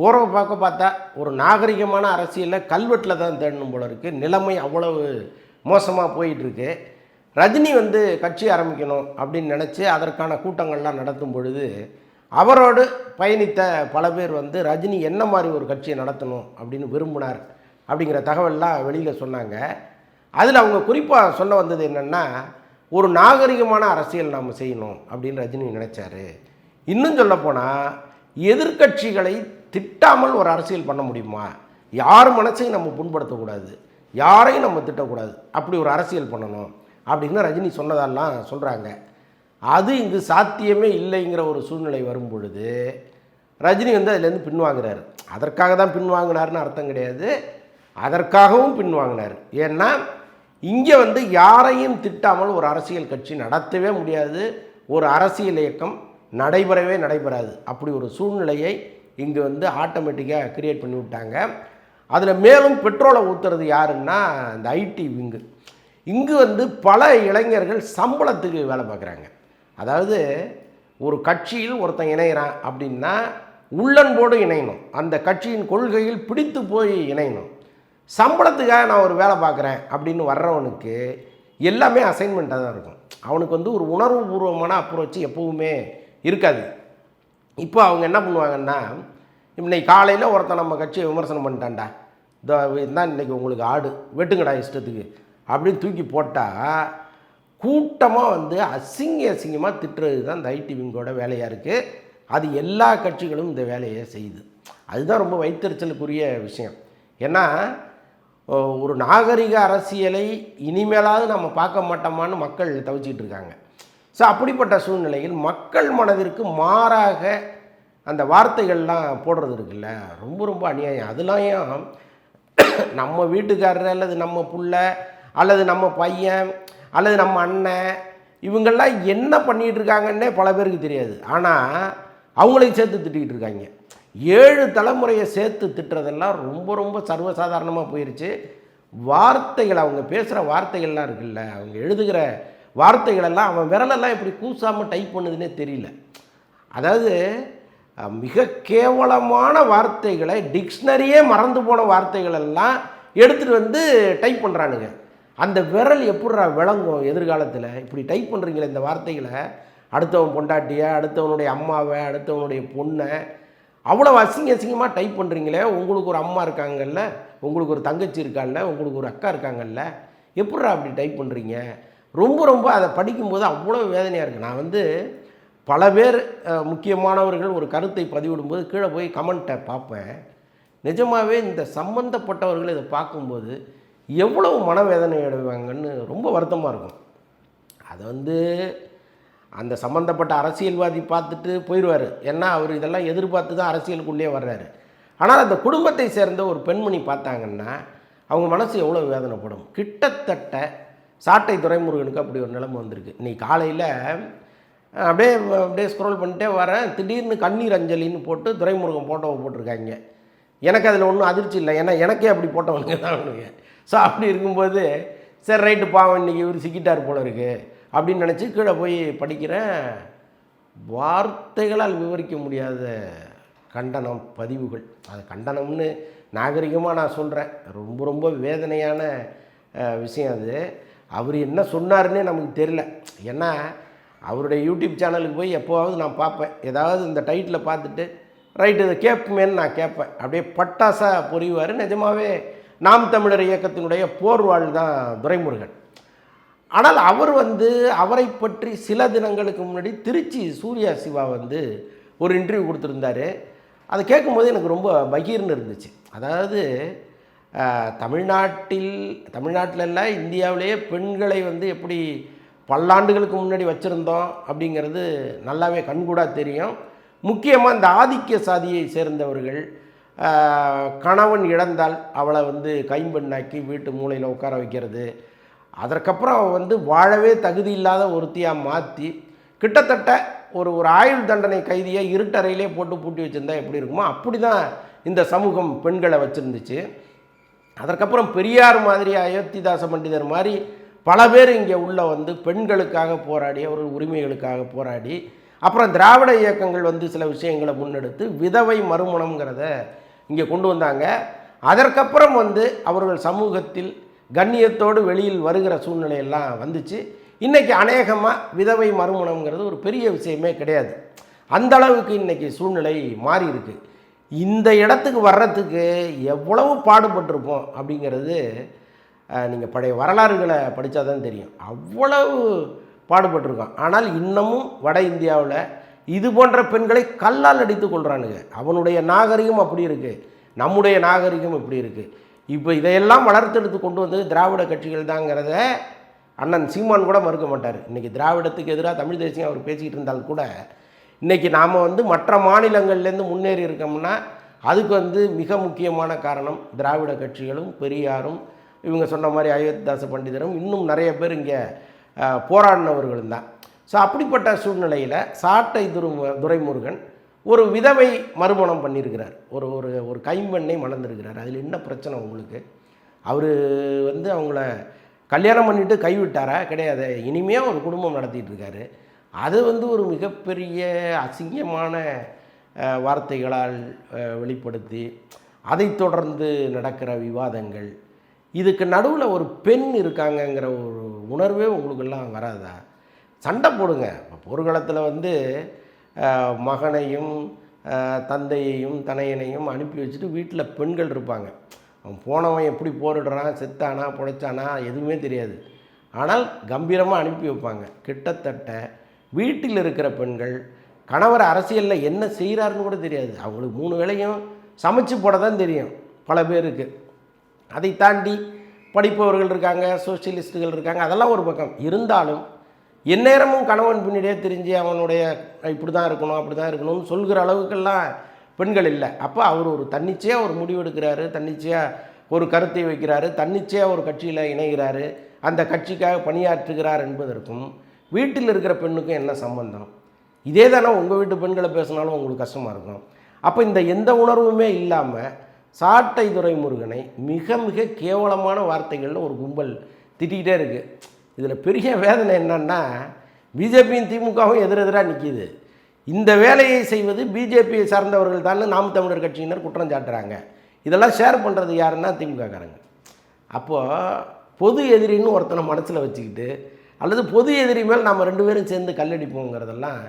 போகிறவ பார்க்க பார்த்தா ஒரு நாகரிகமான அரசியலில் கல்வெட்டில் தான் தேடணும் போல இருக்குது நிலைமை அவ்வளவு மோசமாக போயிட்டுருக்கு ரஜினி வந்து கட்சி ஆரம்பிக்கணும் அப்படின்னு நினச்சி அதற்கான கூட்டங்கள்லாம் நடத்தும் பொழுது அவரோடு பயணித்த பல பேர் வந்து ரஜினி என்ன மாதிரி ஒரு கட்சியை நடத்தணும் அப்படின்னு விரும்பினார் அப்படிங்கிற தகவல்லாம் வெளியில் சொன்னாங்க. அதில் அவங்க குறிப்பாக சொல்ல வந்தது என்னென்னா ஒரு நாகரிகமான அரசியல் நாம் செய்யணும் அப்படின்னு ரஜினி நினச்சார். இன்னும் சொல்லப்போனால் எதிர்க்கட்சிகளை திட்டாமல் ஒரு அரசியல் பண்ண முடியுமா? யார் மனசையும் நம்ம புண்படுத்தக்கூடாது? யாரையும் நம்ம திட்டக்கூடாது? அப்படி ஒரு அரசியல் பண்ணணும் அப்படின்னு ரஜினி சொன்னதெல்லாம் சொல்கிறாங்க அது இங்கு சாத்தியமே இல்லைங்கிற ஒரு சூழ்நிலை வரும் பொழுது ரஜினி வந்து அதுலேருந்து பின்வாங்குறாரு அதற்காக தான் பின்வாங்கினார்னு அர்த்தம் கிடையாது. அதற்காகவும் பின்வாங்கினார் ஏன்னா இங்கே வந்து யாரையும் திட்டாமல் ஒரு அரசியல் கட்சி நடத்தவே முடியாது. ஒரு அரசியல் இயக்கம் நடைபெறவே நடைபெறாது. அப்படி ஒரு சூழ்நிலையை இங்கே வந்து ஆட்டோமேட்டிக்காக க்ரியேட் பண்ணி விட்டாங்க. அதில் மேலும் பெட்ரோலை ஊற்றுறது யாருன்னா இந்த ஐடி விங்கு இங்கு வந்து பல இளைஞர்கள் சம்பளத்துக்கு வேலை பார்க்குறாங்க. அதாவது ஒரு கட்சியில் ஒருத்தன் இணைகிறான் அப்படின்னா உள்ளன்போடு இணையணும். அந்த கட்சியின் கொள்கையில் பிடித்து போய் இணையணும். சம்பளத்துக்காக நான் ஒரு வேலை பார்க்குறேன் அப்படின்னு வர்றவனுக்கு எல்லாமே அசைன்மெண்ட்டாக தான் இருக்கும். அவனுக்கு வந்து ஒரு உணர்வுபூர்வமான அப்ரோச் எப்போவுமே இருக்காது. இப்போ அவங்க என்ன பண்ணுவாங்கன்னா இன்னைக்கு காலையில் ஒருத்தன் நம்ம கட்சியை விமர்சனம் பண்ணிட்டான்டா. இதோ தான் இன்னைக்கு உங்களுக்கு ஆடு. வெட்டுங்கடா இஷ்டத்துக்கு. அப்படின்னு தூக்கி போட்டால் கூட்டமாக வந்து அசிங்க அசிங்கமாக திட்டுறது தான் இந்த ஐடிவிங்கோட வேலையாக இருக்குது அது எல்லா கட்சிகளும் இந்த வேலையை செய்யுது. அதுதான் ரொம்ப வைத்தறிச்சலுக்குரிய விஷயம். ஏன்னா ஒரு நாகரிக அரசியலை இனிமேலாவது நம்ம பார்க்க மாட்டோமான்னு மக்கள் தவிச்சிட்டு இருக்காங்க. ஸோ அப்படிப்பட்ட சூழ்நிலையில் மக்கள் மனதிற்கு மாறாக அந்த வார்த்தைகள்லாம் போடுறது இருக்குல்ல? ரொம்ப ரொம்ப அநியாயம். அதெல்லாம் ஏன்? நம்ம வீட்டுக்காரர் அல்லது நம்ம புள்ள அல்லது நம்ம பையன் அல்லது நம்ம அண்ணன் இவங்கெல்லாம் என்ன பண்ணிகிட்டு இருக்காங்கன்னே பல பேருக்கு தெரியாது. ஆனால் அவங்களையும் சேர்த்து திட்டிகிட்டு இருக்காங்க. ஏழு தலைமுறையை சேர்த்து திட்டுறதெல்லாம் ரொம்ப ரொம்ப சர்வசாதாரணமாக போயிடுச்சு வார்த்தைகள் அவங்க பேசுகிற வார்த்தைகள்லாம் இருக்குல்ல அவங்க எழுதுகிற வார்த்தைகளெல்லாம் அவன் விரலெல்லாம் எப்படி கூசாமல் டைப் பண்ணுதுன்னே தெரியல. அதாவது மிக கேவலமான வார்த்தைகளை டிக்ஷனரியே மறந்து போன வார்த்தைகளெல்லாம் எடுத்துகிட்டு வந்து டைப் பண்ணுறானுங்க அந்த விரல் எப்படிடா விளங்கும் எதிர்காலத்தில்? இப்படி டைப் பண்ணுறீங்களே இந்த வார்த்தைகளை. அடுத்தவன் பொண்டாட்டியை அடுத்தவனுடைய அம்மாவை அடுத்தவனுடைய பொண்ணை. அவ்வளோ அசிங்க அசிங்கமாக டைப் பண்ணுறீங்களே உங்களுக்கு ஒரு அம்மா இருக்காங்கல்ல உங்களுக்கு ஒரு தங்கச்சி இருக்காங்கல்ல உங்களுக்கு ஒரு அக்கா இருக்காங்கல்ல. எப்பட்றா அப்படி டைப் பண்ணுறீங்க ரொம்ப ரொம்ப அதை படிக்கும்போது அவ்வளோ வேதனையாக இருக்குது நான் வந்து பல பேர் முக்கியமானவர்கள் ஒரு கருத்தை பதிவிடும்போது கீழே போய் கமெண்ட்டை பார்ப்பேன். நிஜமாகவே இந்த சம்பந்தப்பட்டவர்கள் இதை பார்க்கும்போது எவ்வளவு மனவேதனை அடைவாங்கன்னு ரொம்ப வருத்தமாக இருக்கும். அதை வந்து அந்த சம்மந்தப்பட்ட அரசியல்வாதி பார்த்துட்டு போயிடுவார் ஏன்னா அவர் இதெல்லாம் எதிர்பார்த்து தான் அரசியலுக்குள்ளே வர்றாரு. ஆனால் அந்த குடும்பத்தை சேர்ந்த ஒரு பெண்மணி பார்த்தாங்கன்னா அவங்க மனசு எவ்வளோ வேதனைப்படும். கிட்டத்தட்ட சாட்டை துரைமுருகனுக்கு அப்படி ஒரு நிலைமை வந்திருக்கு. இன்னைக்கு காலையில் அப்படியே அப்படியே ஸ்க்ரோல் பண்ணிட்டே வரேன். திடீர்னு கண்ணீர் அஞ்சலின்னு போட்டு துரைமுருகன் ஃபோட்டோவை போட்டிருக்காங்க. எனக்கு அதில் ஒன்றும் அதிர்ச்சி இல்லை. ஏன்னா எனக்கே அப்படி போட்டவனுங்க தான் அவனுங்க ஸோ அப்படி இருக்கும்போது சரி ரைட்டு பாவம் இன்னைக்கு இவர் சிக்கிட்டார் போல இருக்கு. அப்படின்னு நினச்சி கீழே போய் படிக்கிறேன். வார்த்தைகளால் விவரிக்க முடியாத கண்டனம் பதிவுகள். அது கண்டனம்னு நாகரிகமாக நான் சொல்கிறேன் ரொம்ப ரொம்ப வேதனையான விஷயம் அது. அவர் என்ன சொன்னார்னே நமக்கு தெரியல. ஏன்னா அவருடைய யூடியூப் சேனலுக்கு போய் எப்போவாவது நான் பார்ப்பேன். ஏதாவது இந்த டைட்டில் பார்த்துட்டு ரைட்டு இதை கேட்புமேன்னு நான் கேட்பேன். அப்படியே பட்டாசாக புரிவார். நிஜமாகவே நாம் தமிழர் இயக்கத்தினுடைய போர்வாள் தான் துரைமுருகன். ஆனால் அவர் வந்து அவரை பற்றி சில தினங்களுக்கு முன்னாடி திருச்சி சூர்யா சிவா வந்து ஒரு இன்டர்வியூ கொடுத்துருந்தாரு. அதை கேட்கும்போது எனக்கு ரொம்ப பகீர்னு இருந்துச்சு. அதாவது தமிழ்நாட்டில் தமிழ்நாட்டில் இல்லை இந்தியாவிலேயே பெண்களை வந்து எப்படி பல்லாண்டுகளுக்கு முன்னாடி வச்சுருந்தோம் அப்படிங்கிறது நல்லாவே கண்கூடாக தெரியும். முக்கியமாக இந்த ஆதிக்க சாதியை சேர்ந்தவர்கள் கணவன் இழந்தால் அவளை வந்து கைம்பெண்ணாக்கி வீட்டு மூலையில் உட்கார வைக்கிறது. அதற்கப்புறம் அவள் வந்து வாழவே தகுதி இல்லாத ஒருத்தியாக மாற்றி கிட்டத்தட்ட ஒரு ஒரு ஆயுள் தண்டனை கைதியை இருட்டறையிலே போட்டு பூட்டி வச்சுருந்தா எப்படி இருக்குமோ அப்படி தான் இந்த சமூகம் பெண்களை வச்சுருந்துச்சு. அதற்கப்புறம் பெரியார் மாதிரி அயோத்திதாச பண்டிதர் மாதிரி பல பேர் இங்கே உள்ள வந்து பெண்களுக்காக போராடி அவர்கள் உரிமைகளுக்காக போராடி அப்புறம் திராவிட இயக்கங்கள் வந்து சில விஷயங்களை முன்னெடுத்து விதவை மறுமணம்ங்கிறத இங்கே கொண்டு வந்தாங்க. அதற்கப்புறம் வந்து அவர்கள் சமூகத்தில் கண்ணியத்தோடு வெளியில் வருகிற சூழ்நிலையெல்லாம் வந்துச்சு. இன்றைக்கி அநேகமாக விதவை மறுமணம்ங்கிறது ஒரு பெரிய விஷயமே கிடையாது. அந்த அளவுக்கு இன்றைக்கி சூழ்நிலை மாறி இருக்குது இந்த இடத்துக்கு வர்றதுக்கு எவ்வளவு பாடுபட்டிருப்போம் அப்படிங்கிறது நீங்கள் பழைய வரலாறுகளை படித்தா தான் தெரியும். அவ்வளவு பாடுபட்டிருக்கோம் ஆனால் இன்னமும் வட இந்தியாவில் இது போன்ற பெண்களை கல்லால் அடித்து கொள்கிறானுங்க அவனுடைய நாகரிகம் அப்படி இருக்குது நம்முடைய நாகரிகம் இப்படி இருக்குது இப்போ இதையெல்லாம் வளர்த்தெடுத்து கொண்டு வந்து திராவிட கட்சிகள் தாங்கிறத அண்ணன் சீமான் கூட மறுக்க மாட்டார். இன்றைக்கி திராவிடத்துக்கு எதிராக தமிழ் தேசியம் அவர் பேசிக்கிட்டு இருந்தால் கூட இன்றைக்கி நாம் வந்து மற்ற மாநிலங்கள்லேருந்து முன்னேறி இருக்கோம்னா அதுக்கு வந்து மிக முக்கியமான காரணம் திராவிட கட்சிகளும் பெரியாரும் இவங்க சொன்ன மாதிரி அயோத்திதாச பண்டிதரும் இன்னும் நிறைய பேர் இங்கே போராடினவர்களும் தான். ஸோ அப்படிப்பட்ட சூழ்நிலையில் சாட்டை துரு துரைமுருகன் ஒரு விதவை மறுமணம் பண்ணியிருக்கிறார். ஒரு ஒரு ஒரு கைம்பெண்ணை மணந்திருக்கிறார். அதில் என்ன பிரச்சனை உங்களுக்கு? அவர் வந்து அவங்கள கல்யாணம் பண்ணிவிட்டு கைவிட்டாரா? கிடையாது. இனிமையாக ஒரு குடும்பம் நடத்திட்டு இருக்காரு. அது வந்து ஒரு மிகப்பெரிய அசிங்கமான வார்த்தைகளால் வெளிப்படுத்தி அதைத் தொடர்ந்து நடக்கிற விவாதங்கள். இதுக்கு நடுவில் ஒரு பெண் இருக்காங்கங்கிற ஒரு உணர்வே உங்களுக்கெல்லாம் வராதா? சண்டை போடுங்க. இப்போ போர்க்களத்தில் வந்து மகனையும் தந்தையையும் தனையனையும் அனுப்பி வச்சுட்டு வீட்டில் பெண்கள் இருப்பாங்க. அவன் போனவன் எப்படி போரிடுறான் செத்தானா புழைச்சானா எதுவுமே தெரியாது. ஆனால் கம்பீரமாக அனுப்பி வைப்பாங்க. கிட்டத்தட்ட வீட்டில் இருக்கிற பெண்கள் கணவர் அரசியலில் என்ன செய்கிறாருன்னு கூட தெரியாது. அவங்களுக்கு மூணு வேளையும் சமைச்சு போட தான் தெரியும் பல பேருக்கு. அதை தாண்டி படிப்பவர்கள் இருக்காங்க சோஷியலிஸ்ட்டுகள் இருக்காங்க அதெல்லாம் ஒரு பக்கம். இருந்தாலும் எந்நேரமும் கணவன் பின்னாடியே தெரிஞ்சு அவனுடைய இப்படி தான் இருக்கணும் அப்படி தான் இருக்கணும்னு சொல்கிற அளவுக்கெல்லாம் பெண்கள் இல்லை. அப்போ அவர் ஒரு தன்னிச்சையாக ஒரு முடிவு எடுக்கிறாரு தன்னிச்சையாக ஒரு கருத்தை வைக்கிறாரு தன்னிச்சையாக ஒரு கட்சியில் இணைகிறாரு. அந்த கட்சிக்காக பணியாற்றுகிறார் என்பதற்கும் வீட்டில் இருக்கிற பெண்ணுக்கும் என்ன சம்பந்தம்? இதே தானே உங்கள் வீட்டு பெண்களை பேசினாலும் உங்களுக்கு கஷ்டமாக இருக்கும். அப்போ இந்த எந்த உணர்வுமே இல்லாமல் சாட்டை துரைமுருகனை மிக மிக கேவலமான வார்த்தைகளில் ஒரு கும்பல் திட்டிக்கிட்டே இருக்குது இதில் பெரிய வேதனை என்னன்னா பிஜேபியும் திமுகவும் எதிரெதிராக நிற்கிது இந்த வேலையை செய்வது பிஜேபியை சார்ந்தவர்கள் தான் நாம் தமிழர் கட்சியினர் குற்றம் சாட்டுறாங்க. இதெல்லாம் ஷேர் பண்ணுறது யாருன்னா திமுககாரங்க. அப்போது பொது எதிரின்னு ஒருத்தனை மனசில் வச்சுக்கிட்டு அல்லது பொது எதிரி மேல் நம்ம ரெண்டு பேரும் சேர்ந்து கல்லடிப்போங்கிறதெல்லாம்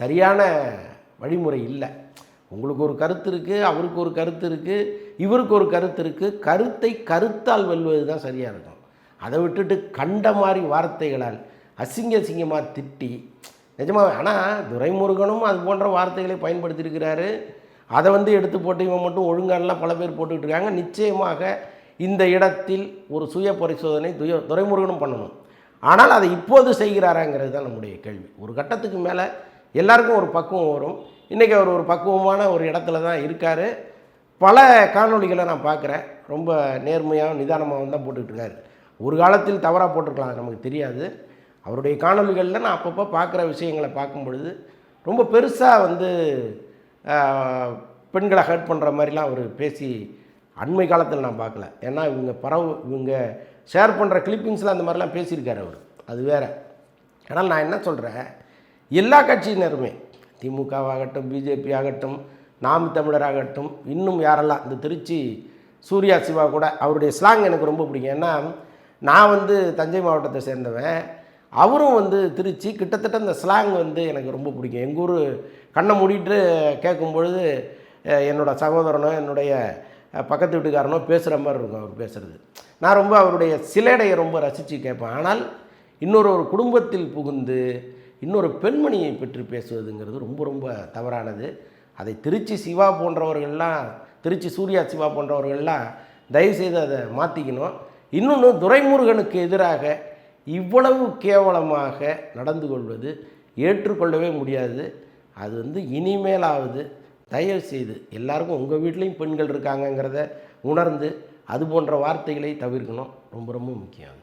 சரியான வழிமுறை இல்லை. உங்களுக்கு ஒரு கருத்து இருக்குது அவருக்கு ஒரு கருத்து இருக்குது இவருக்கு ஒரு கருத்து இருக்குது கருத்தை கருத்தால் வெல்வது தான் சரியாக இருக்கும். அதை விட்டுட்டு கண்ட மாதிரி வார்த்தைகளால் அசிங்க அசிங்கமாக திட்டி நிஜமாக ஆனால் துரைமுருகனும் அது போன்ற வார்த்தைகளை பயன்படுத்தியிருக்கிறாரு. அதை வந்து எடுத்து போட்டு இவன் மட்டும் ஒழுங்கானலாம் பல பேர் போட்டுக்கிட்டு இருக்காங்க. நிச்சயமாக இந்த இடத்தில் ஒரு சுய பரிசோதனை துய துரைமுருகனும் பண்ணணும். ஆனால் அதை இப்போது செய்கிறாராங்கிறது தான் நம்முடைய கேள்வி. ஒரு கட்டத்துக்கு மேலே எல்லாருக்கும் ஒரு பக்குவம் வரும். இன்றைக்கி அவர் ஒரு பக்குவமான ஒரு இடத்துல தான் இருக்கார். பல காணொளிகளை நான் பார்க்குறேன். ரொம்ப நேர்மையாக நிதானமாக தான் போட்டுக்கிட்டு இருக்காரு. ஒரு காலத்தில் தவறாக போட்டிருக்கலாம் நமக்கு தெரியாது. அவருடைய காணொளிகளில் நான் அப்பப்போ பார்க்குற விஷயங்களை பார்க்கும் பொழுது ரொம்ப பெருசாக வந்து பெண்களை ஹர்ட் பண்ணுற மாதிரிலாம் அவர் பேசி அண்மை காலத்தில் நான் பார்க்கல. ஏன்னா இவங்க பரவு இவங்க ஷேர் பண்ணுற கிளிப்பிங்ஸில் அந்த மாதிரிலாம் பேசியிருக்காரு அவர். அது வேற. ஆனால் நான் என்ன சொல்கிறேன் எல்லா கட்சியினருமே திமுகவாகட்டும் பிஜேபி ஆகட்டும் நாம் தமிழராகட்டும் இன்னும் யாரெல்லாம் இந்த திருச்சி சூர்யா சிவா கூட அவருடைய ஸ்லாங் எனக்கு ரொம்ப பிடிக்கும். ஏன்னா நான் வந்து தஞ்சை மாவட்டத்தை சேர்ந்தவன். அவரும் வந்து திருச்சி கிட்டத்தட்ட இந்த ஸ்லாங் வந்து எனக்கு ரொம்ப பிடிக்கும். எங்கள் ஊர் கண்ணை மூடிட்டு கேட்கும்பொழுது என்னோடய என்னோட சகோதரனோ என்னுடைய பக்கத்து வீட்டுக்காரனோ பேசுகிற மாதிரி இருக்கும் அவர் பேசுகிறது நான் ரொம்ப அவருடைய சிலேடையை ரொம்ப ரசித்து கேட்பேன். ஆனால் இன்னொரு ஒரு குடும்பத்தில் புகுந்து இன்னொரு பெண்மணியை பற்றி பேசுவதுங்கிறது ரொம்ப ரொம்ப தவறானது. அதை திருச்சி சிவா போன்றவர்கள்லாம் திருச்சி சூர்யா சிவா போன்றவர்கள்லாம் தயவுசெய்து அதை மாற்றிக்கணும் இன்னொன்று துரைமுருகனுக்கு எதிராக இவ்வளவு கேவலமாக நடந்து கொள்வது ஏற்றுக்கொள்ளவே முடியாது. அது வந்து இனிமேலாவது தயவு செய்து எல்லாருக்கும் உங்கள் வீட்லேயும் பெண்கள் இருக்காங்கங்கிறத உணர்ந்து அது போன்ற வார்த்தைகளை தவிர்க்கணும் ரொம்ப ரொம்ப முக்கியம்.